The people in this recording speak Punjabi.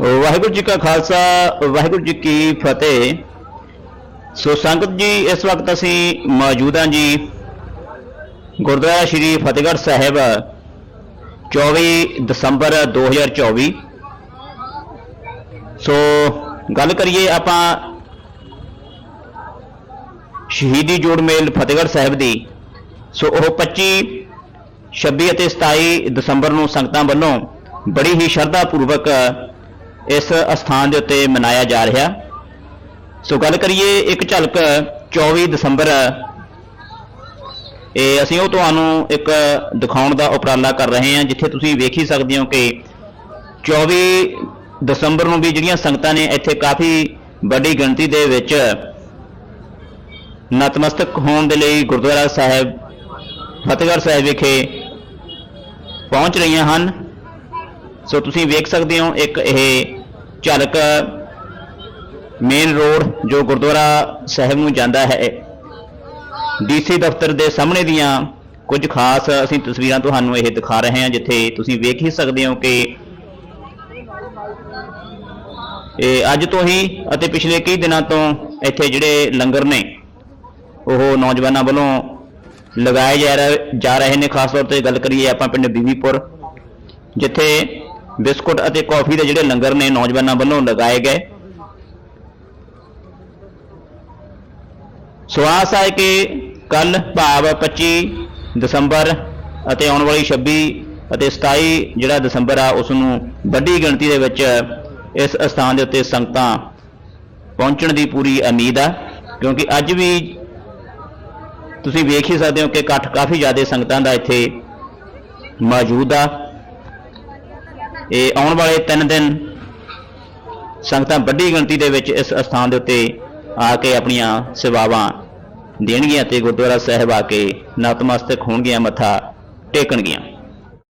ਵਾਹਿਗੁਰੂ ਜੀ ਕਾ ਖਾਲਸਾ, ਵਾਹਿਗੁਰੂ ਜੀ ਕੀ ਫਤਿਹ। ਸੋ ਸੰਗਤ ਜੀ, ਇਸ ਵਕਤ ਅਸੀਂ ਮੌਜੂਦ ਹਾਂ ਜੀ ਗੁਰਦੁਆਰਾ ਸ਼੍ਰੀ ਫਤਿਹਗੜ੍ਹ ਸਾਹਿਬ 24 ਦਸੰਬਰ 2024 ਸੋ ਗੱਲ ਕਰੀਏ ਆਪਾਂ ਸ਼ਹੀਦੀ ਜੋੜ ਮੇਲ ਫਤਿਹਗੜ੍ਹ ਸਾਹਿਬ ਦੀ। ਸੋ ਉਹ 25 26 ਅਤੇ 27 ਦਸੰਬਰ ਨੂੰ ਸੰਗਤਾਂ ਵੱਲੋਂ ਬੜੀ ਹੀ ਸ਼ਰਧਾ ਪੂਰਵਕ ਇਸ ਅਸਥਾਨ ਦੇ ਉੱਤੇ ਮਨਾਇਆ ਜਾ ਰਿਹਾ। ਸੋ ਗੱਲ ਕਰੀਏ ਇੱਕ ਝਲਕ 24 ਦਸੰਬਰ। ਇਹ ਅਸੀਂ ਉਹ ਤੁਹਾਨੂੰ ਇੱਕ ਦਿਖਾਉਣ ਦਾ ਉਪਰਾਲਾ ਕਰ ਰਹੇ ਹਾਂ, ਜਿੱਥੇ ਤੁਸੀਂ ਵੇਖ ਹੀ ਸਕਦੇ ਹੋ ਕਿ 24 ਦਸੰਬਰ ਨੂੰ ਵੀ ਜਿਹੜੀਆਂ ਸੰਗਤਾਂ ਨੇ ਇੱਥੇ ਕਾਫੀ ਵੱਡੀ ਗਿਣਤੀ ਦੇ ਵਿੱਚ ਨਤਮਸਤਕ ਹੋਣ ਦੇ ਲਈ ਗੁਰਦੁਆਰਾ ਸਾਹਿਬ, ਫਤਿਹਗੜ੍ਹ ਸਾਹਿਬ ਵਿਖੇ ਪਹੁੰਚ ਰਹੀਆਂ ਹਨ। ਸੋ ਤੁਸੀਂ ਵੇਖ ਸਕਦੇ ਹੋ ਇੱਕ ਇਹ ਝਲਕ ਮੇਨ ਰੋਡ ਜੋ ਗੁਰਦੁਆਰਾ ਸਾਹਿਬ ਨੂੰ ਜਾਂਦਾ ਹੈ ਡੀਸੀ ਦਫ਼ਤਰ ਦੇ ਸਾਹਮਣੇ ਦੀਆਂ ਕੁਝ ਖਾਸ ਅਸੀਂ ਤਸਵੀਰਾਂ ਤੁਹਾਨੂੰ ਇਹ ਦਿਖਾ ਰਹੇ ਹਾਂ, ਜਿੱਥੇ ਤੁਸੀਂ ਵੇਖ ਹੀ ਸਕਦੇ ਹੋ ਕਿ ਇਹ ਅੱਜ ਤੋਂ ਹੀ ਅਤੇ ਪਿਛਲੇ ਕਈ ਦਿਨਾਂ ਤੋਂ ਇੱਥੇ ਜਿਹੜੇ ਲੰਗਰ ਨੇ, ਉਹ ਨੌਜਵਾਨਾਂ ਵੱਲੋਂ ਲਗਾਏ ਜਾ ਰਹੇ ਜਾ ਰਹੇ ਨੇ। ਖਾਸ ਤੌਰ ਤੇ ਗੱਲ ਕਰੀਏ ਆਪਾਂ ਪਿੰਡ ਬੀਬੀਪੁਰ, ਜਿੱਥੇ ਬਿਸਕੁਟ ਅਤੇ ਕੌਫੀ ਦੇ ਜਿਹੜੇ ਲੰਗਰ ਨੇ ਨੌਜਵਾਨਾਂ ਵੱਲੋਂ ਲਗਾਏ ਗਏ। ਸਵਾਸ ਹੈ ਕਿ ਕੱਲ ਭਾਵ 25 ਦਸੰਬਰ ਅਤੇ ਆਉਣ ਵਾਲੀ 26 ਅਤੇ 27 ਜਿਹੜਾ ਦਸੰਬਰ ਆ, ਉਸ ਨੂੰ ਵੱਡੀ ਗਿਣਤੀ ਦੇ ਵਿੱਚ ਇਸ ਸਥਾਨ ਦੇ ਉੱਤੇ ਸੰਗਤਾਂ ਪਹੁੰਚਣ ਦੀ ਪੂਰੀ ਉਮੀਦ ਆ, ਕਿਉਂਕਿ ਅੱਜ ਵੀ ਤੁਸੀਂ ਵੇਖ ਹੀ ਸਕਦੇ ਹੋ ਕਿ ਇਕੱਠ ਕਾਫੀ ਜ਼ਿਆਦਾ ਸੰਗਤਾਂ ਦਾ ਇੱਥੇ ਮੌਜੂਦ ਆ। ਇਹ ਆਉਣ ਵਾਲੇ 3 ਦਿਨ ਸੰਗਤਾਂ ਵੱਡੀ ਗਿਣਤੀ ਦੇ ਵਿੱਚ ਇਸ ਸਥਾਨ ਦੇ ਉੱਤੇ ਆ ਕੇ ਆਪਣੀਆਂ ਸੇਵਾਵਾਂ ਦੇਣਗੀਆਂ ਤੇ ਗੁਰਦੁਆਰਾ ਸਾਹਿਬ ਆ ਕੇ ਨਤਮਸਤਕ ਹੋਣਗੀਆਂ, ਮੱਥਾ ਟੇਕਣਗੀਆਂ।